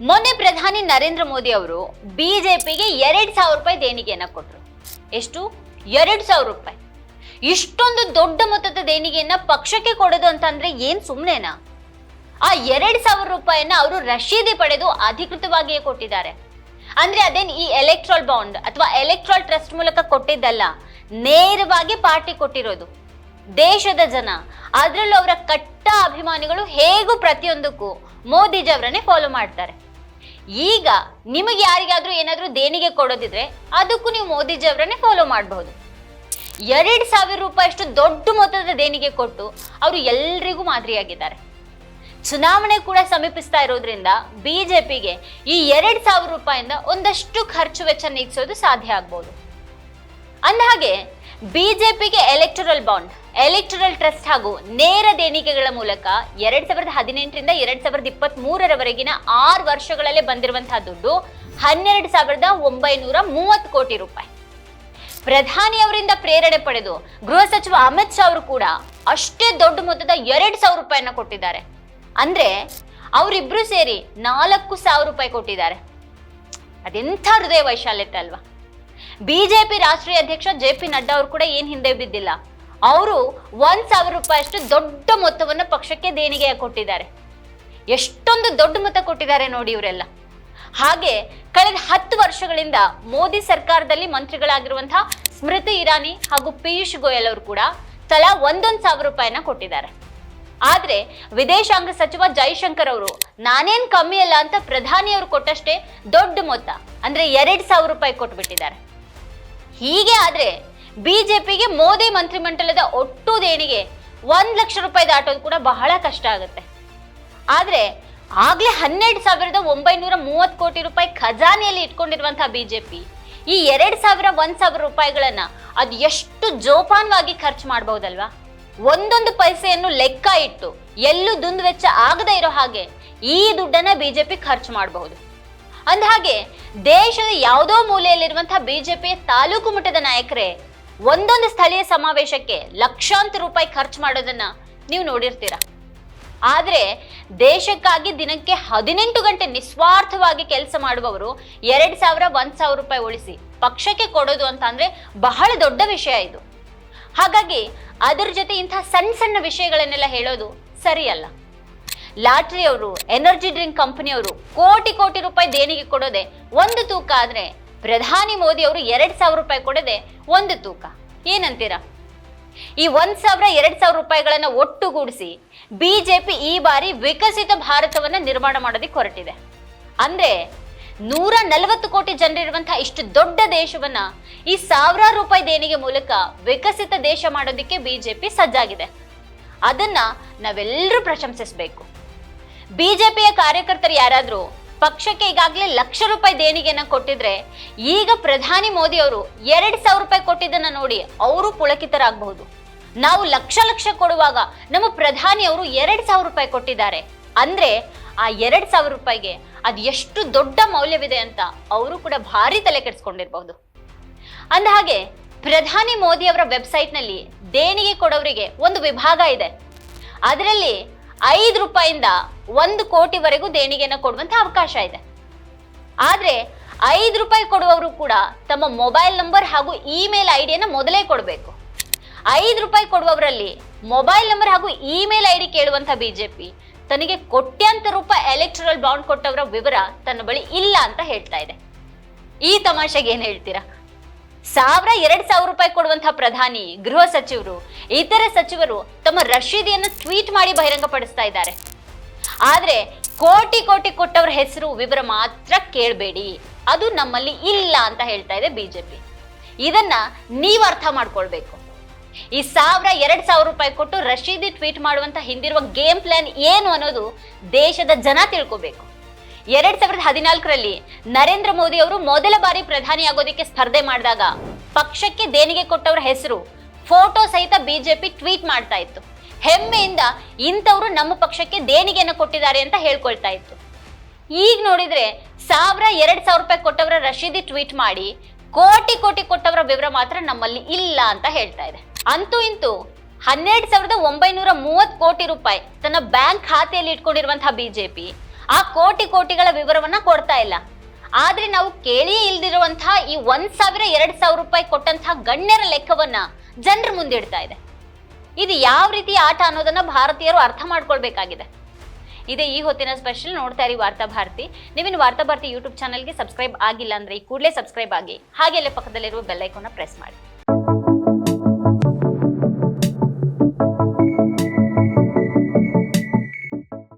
ಮೊನ್ನೆ ಪ್ರಧಾನಿ ನರೇಂದ್ರ ಮೋದಿ ಅವರು ಬಿಜೆಪಿಗೆ ಎರಡು ಸಾವಿರ ರೂಪಾಯಿ ದೇಣಿಗೆಯನ್ನ ಕೊಟ್ಟರು ಎಷ್ಟು? ಎರಡ್ ಸಾವಿರ ರೂಪಾಯಿ. ಇಷ್ಟೊಂದು ದೊಡ್ಡ ಮೊತ್ತದ ದೇಣಿಗೆಯನ್ನ ಪಕ್ಷಕ್ಕೆ ಕೊಡೋದು ಅಂತಂದ್ರೆ ಏನ್ ಸುಮ್ಮನೆನಾ ಆ ಎರಡು ಸಾವಿರ ರೂಪಾಯಿಯನ್ನ ಅವರು ರಶೀದಿ ಪಡೆದು ಅಧಿಕೃತವಾಗಿಯೇ ಕೊಟ್ಟಿದ್ದಾರೆ. ಅಂದ್ರೆ ಅದೇನ್ ಈ ಎಲೆಕ್ಟ್ರಾಲ್ ಬಾಂಡ್ ಅಥವಾ ಎಲೆಕ್ಟ್ರಾಲ್ ಟ್ರಸ್ಟ್ ಮೂಲಕ ಕೊಟ್ಟಿದ್ದಲ್ಲ, ನೇರವಾಗಿ ಪಾರ್ಟಿ ಕೊಟ್ಟಿರೋದು. ದೇಶದ ಜನ, ಅದರಲ್ಲೂ ಅವರ ಕಟ್ಟ ಅಭಿಮಾನಿಗಳು ಹೇಗೂ ಪ್ರತಿಯೊಂದಕ್ಕೂ ಮೋದಿಜಿ ಅವರನ್ನೇ ಫಾಲೋ ಮಾಡ್ತಾರೆ. ಈಗ ನಿಮಗೆ ಯಾರಿಗಾದ್ರೂ ಏನಾದರೂ ದೇಣಿಗೆ ಕೊಡೋದಿದ್ರೆ ಅದಕ್ಕೂ ನೀವು ಮೋದಿಜಿ ಅವರನ್ನೇ ಫಾಲೋ ಮಾಡಬಹುದು. ಎರಡು ಸಾವಿರ ರೂಪಾಯಿ ಅಷ್ಟು ದೊಡ್ಡ ಮೊತ್ತದ ದೇಣಿಗೆ ಕೊಟ್ಟು ಅವರು ಎಲ್ರಿಗೂ ಮಾದರಿಯಾಗಿದ್ದಾರೆ. ಚುನಾವಣೆ ಕೂಡ ಸಮೀಪಿಸ್ತಾ ಇರೋದ್ರಿಂದ ಬಿಜೆಪಿಗೆ ಈ ಎರಡ್ ಸಾವಿರ ರೂಪಾಯಿಂದ ಒಂದಷ್ಟು ಖರ್ಚು ವೆಚ್ಚ ನೀಗಿಸೋದು ಸಾಧ್ಯ ಆಗ್ಬೋದು. ಅಂದಹಾಗೆ ಬಿಜೆಪಿಗೆ ಎಲೆಕ್ಟರಲ್ ಬಾಂಡ್ ಎಲೆಕ್ಟರಲ್ ಟ್ರಸ್ಟ್ ಹಾಗೂ ನೇರ ದೇಣಿಗೆಗಳ ಮೂಲಕ ಎರಡ್ ಸಾವಿರದ ಹದಿನೆಂಟರಿಂದ ಎರಡ್ ಸಾವಿರದ ಇಪ್ಪತ್ತ್ ಮೂರರವರೆಗಿನ ಆರು ವರ್ಷಗಳಲ್ಲೇ ಬಂದಿರುವಂತಹ ದುಡ್ಡು ಹನ್ನೆರಡು ಸಾವಿರದ ಒಂಬೈನೂರ ಮೂವತ್ತು ಕೋಟಿ ರೂಪಾಯಿ. ಪ್ರಧಾನಿ ಅವರಿಂದ ಪ್ರೇರಣೆ ಪಡೆದು ಗೃಹ ಸಚಿವ ಅಮಿತ್ ಶಾ ಅವರು ಕೂಡ ಅಷ್ಟೇ ದೊಡ್ಡ ಮೊತ್ತದ ಎರಡು ಸಾವಿರ ರೂಪಾಯಿಯನ್ನ ಕೊಟ್ಟಿದ್ದಾರೆ. ಅಂದ್ರೆ ಅವರಿಬ್ರು ಸೇರಿ ನಾಲ್ಕು ಸಾವಿರ ರೂಪಾಯಿ ಕೊಟ್ಟಿದ್ದಾರೆ. ಅದೆಂಥ ಹೃದಯ ವೈಶಾಲ್ಯತೆ ಅಲ್ವಾ? ಬಿಜೆಪಿ ರಾಷ್ಟ್ರೀಯ ಅಧ್ಯಕ್ಷ ಜೆ ಪಿ ನಡ್ಡಾ ಅವರು ಕೂಡ ಏನ್ ಹಿಂದೆ ಬಿದ್ದಿಲ್ಲ. ಅವರು ಒಂದ್ ಸಾವಿರ ರೂಪಾಯಿ ಅಷ್ಟು ದೊಡ್ಡ ಮೊತ್ತವನ್ನು ಪಕ್ಷಕ್ಕೆ ದೇಣಿಗೆ ಕೊಟ್ಟಿದ್ದಾರೆ. ಎಷ್ಟೊಂದು ದೊಡ್ಡ ಮೊತ್ತ ಕೊಟ್ಟಿದ್ದಾರೆ ನೋಡಿ ಇವರೆಲ್ಲ. ಹಾಗೆ ಕಳೆದ ಹತ್ತು ವರ್ಷಗಳಿಂದ ಮೋದಿ ಸರ್ಕಾರದಲ್ಲಿ ಮಂತ್ರಿಗಳಾಗಿರುವಂತಹ ಸ್ಮೃತಿ ಇರಾನಿ ಹಾಗೂ ಪಿಯೂಷ್ ಗೋಯಲ್ ಅವರು ಕೂಡ ತಲಾ ಒಂದೊಂದು ಸಾವಿರ ರೂಪಾಯಿನ ಕೊಟ್ಟಿದ್ದಾರೆ. ಆದ್ರೆ ವಿದೇಶಾಂಗ ಸಚಿವ ಜೈಶಂಕರ್ ಅವರು ನಾನೇನ್ ಕಮ್ಮಿ ಅಲ್ಲ ಅಂತ ಪ್ರಧಾನಿ ಅವರು ಕೊಟ್ಟಷ್ಟೇ ದೊಡ್ಡ ಮೊತ್ತ, ಅಂದ್ರೆ ಎರಡ್ ಸಾವಿರ ರೂಪಾಯಿ ಕೊಟ್ಬಿಟ್ಟಿದ್ದಾರೆ. ಹೀಗೆ ಆದ್ರೆ ಬಿಜೆಪಿಗೆ ಮೋದಿ ಮಂತ್ರಿಮಂಡಲದ ಒಟ್ಟು ದೇಣಿಗೆ ಒಂದ್ ಲಕ್ಷ ರೂಪಾಯಿ ದಾಟೋದು ಕೂಡ ಬಹಳ ಕಷ್ಟ ಆಗುತ್ತೆ. ಆದ್ರೆ ಆಗ್ಲೇ ಹನ್ನೆರಡು ಸಾವಿರದ ಒಂಬೈನೂರ ಮೂವತ್ತು ಕೋಟಿ ರೂಪಾಯಿ ಖಜಾನೆಯಲ್ಲಿ ಇಟ್ಕೊಂಡಿರುವಂತಹ ಬಿಜೆಪಿ ಈ ಎರಡ್ ಸಾವಿರ, ಒಂದ್ ಸಾವಿರ ರೂಪಾಯಿಗಳನ್ನ ಅದು ಎಷ್ಟು ಜೋಪಾನವಾಗಿ ಖರ್ಚು ಮಾಡಬಹುದಲ್ವಾ? ಒಂದೊಂದು ಪೈಸೆಯನ್ನು ಲೆಕ್ಕ ಇಟ್ಟು ಎಲ್ಲೂ ದುಂದು ವೆಚ್ಚ ಆಗದೇ ಇರೋ ಹಾಗೆ ಈ ದುಡ್ಡನ್ನ ಬಿಜೆಪಿ ಖರ್ಚು ಮಾಡಬಹುದು. ಅಂದ ಹಾಗೆ ದೇಶದ ಯಾವುದೋ ಮೂಲೆಯಲ್ಲಿರುವಂತಹ ಬಿಜೆಪಿಯ ತಾಲೂಕು ಮಟ್ಟದ ನಾಯಕರೇ ಒಂದೊಂದು ಸ್ಥಳೀಯ ಸಮಾವೇಶಕ್ಕೆ ಲಕ್ಷಾಂತರ ರೂಪಾಯಿ ಖರ್ಚು ಮಾಡೋದನ್ನ ನೀವು ನೋಡಿರ್ತೀರಾ? ಆದ್ರೆ ದೇಶಕ್ಕಾಗಿ ದಿನಕ್ಕೆ ಹದಿನೆಂಟು ಗಂಟೆ ನಿಸ್ವಾರ್ಥವಾಗಿ ಕೆಲಸ ಮಾಡುವವರು ಎರಡ್ ಸಾವಿರ, ಒಂದ್ ಸಾವಿರ ರೂಪಾಯಿ ಉಳಿಸಿ ಪಕ್ಷಕ್ಕೆ ಕೊಡೋದು ಅಂತ ಅಂದ್ರೆ ಬಹಳ ದೊಡ್ಡ ವಿಷಯ ಇದು. ಹಾಗಾಗಿ ಅದರ ಜೊತೆ ಇಂತಹ ಸಣ್ಣ ಸಣ್ಣ ವಿಷಯಗಳನ್ನೆಲ್ಲ ಹೇಳೋದು ಸರಿಯಲ್ಲ. ಲಾಟ್ರಿಯವರು ಎನರ್ಜಿ ಡ್ರಿಂಕ್ ಕಂಪನಿಯವರು ಕೋಟಿ ಕೋಟಿ ರೂಪಾಯಿ ದೇಣಿಗೆ ಕೊಡೋದೆ ಒಂದು ತೂಕ ಆದ್ರೆ ಪ್ರಧಾನಿ ಮೋದಿ ಅವರು ಎರಡ್ ಸಾವಿರ ರೂಪಾಯಿ ಕೊಡದೆ ಒಂದು ತೂಕ. ಏನಂತೀರಾ? ಈ ಒಂದ್ ಸಾವಿರ, ಎರಡ್ ಸಾವಿರ ರೂಪಾಯಿಗಳನ್ನ ಒಟ್ಟುಗೂಡಿಸಿ ಬಿಜೆಪಿ ಈ ಬಾರಿ ವಿಕಸಿತ ಭಾರತವನ್ನ ನಿರ್ಮಾಣ ಮಾಡೋದಕ್ಕೆ ಹೊರಟಿದೆ. ಅಂದ್ರೆ ನೂರ ನಲವತ್ತು ಕೋಟಿ ಜನರಿರುವಂತಹ ಇಷ್ಟು ದೊಡ್ಡ ದೇಶವನ್ನ ಈ ಸಾವಿರಾರು ರೂಪಾಯಿ ದೇಣಿಗೆ ಮೂಲಕ ವಿಕಸಿತ ದೇಶ ಮಾಡೋದಕ್ಕೆ ಬಿಜೆಪಿ ಸಜ್ಜಾಗಿದೆ. ಅದನ್ನ ನಾವೆಲ್ಲರೂ ಪ್ರಶಂಸಿಸಬೇಕು. ಬಿಜೆಪಿಯ ಕಾರ್ಯಕರ್ತರು ಯಾರಾದ್ರೂ ಪಕ್ಷಕ್ಕೆ ಈಗಾಗಲೇ ಲಕ್ಷ ರೂಪಾಯಿ ದೇಣಿಗೆಯನ್ನು ಕೊಟ್ಟಿದ್ರೆ ಈಗ ಪ್ರಧಾನಿ ಮೋದಿ ಅವರು ಎರಡು ಸಾವಿರ ರೂಪಾಯಿ ಕೊಟ್ಟಿದ್ದನ್ನ ನೋಡಿ ಅವರು ಪುಳಕಿತರಾಗಬಹುದು. ನಾವು ಲಕ್ಷ ಲಕ್ಷ ಕೊಡುವಾಗ ನಮ್ಮ ಪ್ರಧಾನಿ ಅವರು ಎರಡು ಸಾವಿರ ರೂಪಾಯಿ ಕೊಟ್ಟಿದ್ದಾರೆ. ಅಂದ್ರೆ ಆ ಎರಡು ಸಾವಿರ ರೂಪಾಯಿಗೆ ಅದು ಎಷ್ಟು ದೊಡ್ಡ ಮೌಲ್ಯವಿದೆ ಅಂತ ಅವರು ಕೂಡ ಭಾರಿ ತಲೆ ಕೆಡಿಸ್ಕೊಂಡಿರಬಹುದು. ಅಂದ ಹಾಗೆ ಪ್ರಧಾನಿ ಮೋದಿ ಅವರ ವೆಬ್ಸೈಟ್ನಲ್ಲಿ ದೇಣಿಗೆ ಕೊಡೋರಿಗೆ ಒಂದು ವಿಭಾಗ ಇದೆ. ಅದರಲ್ಲಿ ಐದು ರೂಪಾಯಿಂದ ಒಂದು ಕೋಟಿವರೆಗೂ ದೇಣಿಗೆಯನ್ನು ಕೊಡುವಂತ ಅವಕಾಶ ಇದೆ. ಆದ್ರೆ ಐದು ರೂಪಾಯಿ ಕೊಡುವವರು ಕೂಡ ತಮ್ಮ ಮೊಬೈಲ್ ನಂಬರ್ ಹಾಗೂ ಇಮೇಲ್ ಐಡಿಯನ್ನು ಮೊದಲೇ ಕೊಡಬೇಕು. ಐದು ರೂಪಾಯಿ ಕೊಡುವವರಲ್ಲಿ ಮೊಬೈಲ್ ನಂಬರ್ ಹಾಗೂ ಇಮೇಲ್ ಐಡಿ ಕೇಳುವಂತ ಬಿಜೆಪಿ ತನಗೆ ಕೋಟ್ಯಾಂತರ ರೂಪಾಯಿ ಎಲೆಕ್ಟ್ರಲ್ ಬಾಂಡ್ ಕೊಟ್ಟವರ ವಿವರ ತನ್ನ ಬಳಿ ಇಲ್ಲ ಅಂತ ಹೇಳ್ತಾ ಇದೆ. ಈ ತಮಾಷೆಗೆ ಏನು ಹೇಳ್ತೀರಾ? ಸಾವಿರ ಎರಡ್ ಸಾವಿರ ರೂಪಾಯಿ ಕೊಡುವಂತಹ ಪ್ರಧಾನಿ, ಗೃಹ ಸಚಿವರು, ಇತರ ಸಚಿವರು ತಮ್ಮ ರಶೀದಿಯನ್ನು ಟ್ವೀಟ್ ಮಾಡಿ ಬಹಿರಂಗಪಡಿಸ್ತಾ ಇದ್ದಾರೆ. ಆದ್ರೆ ಕೋಟಿ ಕೋಟಿ ಕೊಟ್ಟವರ ಹೆಸರು ವಿವರ ಮಾತ್ರ ಕೇಳಬೇಡಿ. ಅದು ನಮ್ಮಲ್ಲಿ ಇಲ್ಲ ಅಂತ ಹೇಳ್ತಾ ಇದೆ ಬಿಜೆಪಿ. ಇದನ್ನ ನೀವು ಅರ್ಥ ಮಾಡ್ಕೊಳ್ಬೇಕು. ಈ ಸಾವಿರ ಎರಡ್ ಸಾವಿರ ರೂಪಾಯಿ ಕೊಟ್ಟು ರಶೀದಿ ಟ್ವೀಟ್ ಮಾಡುವಂತ ಹಿಂದಿರುವ ಗೇಮ್ ಪ್ಲಾನ್ ಏನು ಅನ್ನೋದು ದೇಶದ ಜನ ತಿಳ್ಕೋಬೇಕು. ಎರಡ್ ಸಾವಿರದ ಹದಿನಾಲ್ಕರಲ್ಲಿ ನರೇಂದ್ರ ಮೋದಿ ಅವರು ಮೊದಲ ಬಾರಿ ಪ್ರಧಾನಿ ಆಗೋದಕ್ಕೆ ಸ್ಪರ್ಧೆ ಮಾಡಿದಾಗ ಪಕ್ಷಕ್ಕೆ ದೇಣಿಗೆ ಕೊಟ್ಟವರ ಹೆಸರು, ಫೋಟೋ ಸಹಿತ ಬಿಜೆಪಿ ಟ್ವೀಟ್ ಮಾಡ್ತಾ ಇತ್ತು. ಹೆಮ್ಮೆಯಿಂದ ಇಂಥವ್ರು ನಮ್ಮ ಪಕ್ಷಕ್ಕೆ ದೇಣಿಗೆಯನ್ನು ಕೊಟ್ಟಿದ್ದಾರೆ ಅಂತ ಹೇಳ್ಕೊಳ್ತಾ ಇತ್ತು. ಈಗ ನೋಡಿದ್ರೆ ಸಾವಿರ ಎರಡ್ ಸಾವಿರ ರೂಪಾಯಿ ಕೊಟ್ಟವರ ರಶೀದಿ ಟ್ವೀಟ್ ಮಾಡಿ ಕೋಟಿ ಕೋಟಿ ಕೊಟ್ಟವರ ವಿವರ ಮಾತ್ರ ನಮ್ಮಲ್ಲಿ ಇಲ್ಲ ಅಂತ ಹೇಳ್ತಾ ಇದೆ. ಅಂತೂ ಇಂತೂ ಹನ್ನೆರಡು ಸಾವಿರದ ಒಂಬೈನೂರ ಮೂವತ್ತು ಕೋಟಿ ರೂಪಾಯಿ ತನ್ನ ಬ್ಯಾಂಕ್ ಖಾತೆಯಲ್ಲಿ ಇಟ್ಕೊಂಡಿರುವಂತಹ ಬಿಜೆಪಿ ಆ ಕೋಟಿ ಕೋಟಿಗಳ ವಿವರವನ್ನ ಕೊಡ್ತಾ ಇಲ್ಲ. ಆದ್ರೆ ನಾವು ಕೇಳಿಯೇ ಇಲ್ದಿರುವಂತಹ ಈ ಒಂದ್ ಸಾವಿರ ಎರಡ್ ಸಾವಿರ ರೂಪಾಯಿ ಕೊಟ್ಟಂತಹ ಗಣ್ಯರ ಲೆಕ್ಕವನ್ನ ಜನರ ಮುಂದಿಡ್ತಾ ಇದೆ. ಇದು ಯಾವ ರೀತಿ ಆಟ ಅನ್ನೋದನ್ನ ಭಾರತೀಯರು ಅರ್ಥ ಮಾಡ್ಕೊಳ್ಬೇಕಾಗಿದೆ. ಇದೇ ಈ ಹೊತ್ತಿನ ಸ್ಪೆಷಲ್ ನೋಡ್ತಾ ಇರಿ ವಾರ್ತಾ ಭಾರತಿ. ನೀವಿನ ವಾರ್ತಾ ಭಾರತಿ ಯೂಟ್ಯೂಬ್ ಚಾನಲ್ಗೆ ಸಬ್ಸ್ಕ್ರೈಬ್ ಆಗಿಲ್ಲ ಅಂದ್ರೆ ಈ ಕೂಡಲೇ ಸಬ್ಸ್ಕ್ರೈಬ್ ಆಗಿ. ಹಾಗೆ ಅಲ್ಲೇ ಪಕ್ಕದಲ್ಲಿರುವ ಬೆಲ್ ಐಕಾನ್ನ ಪ್ರೆಸ್ ಮಾಡಿ.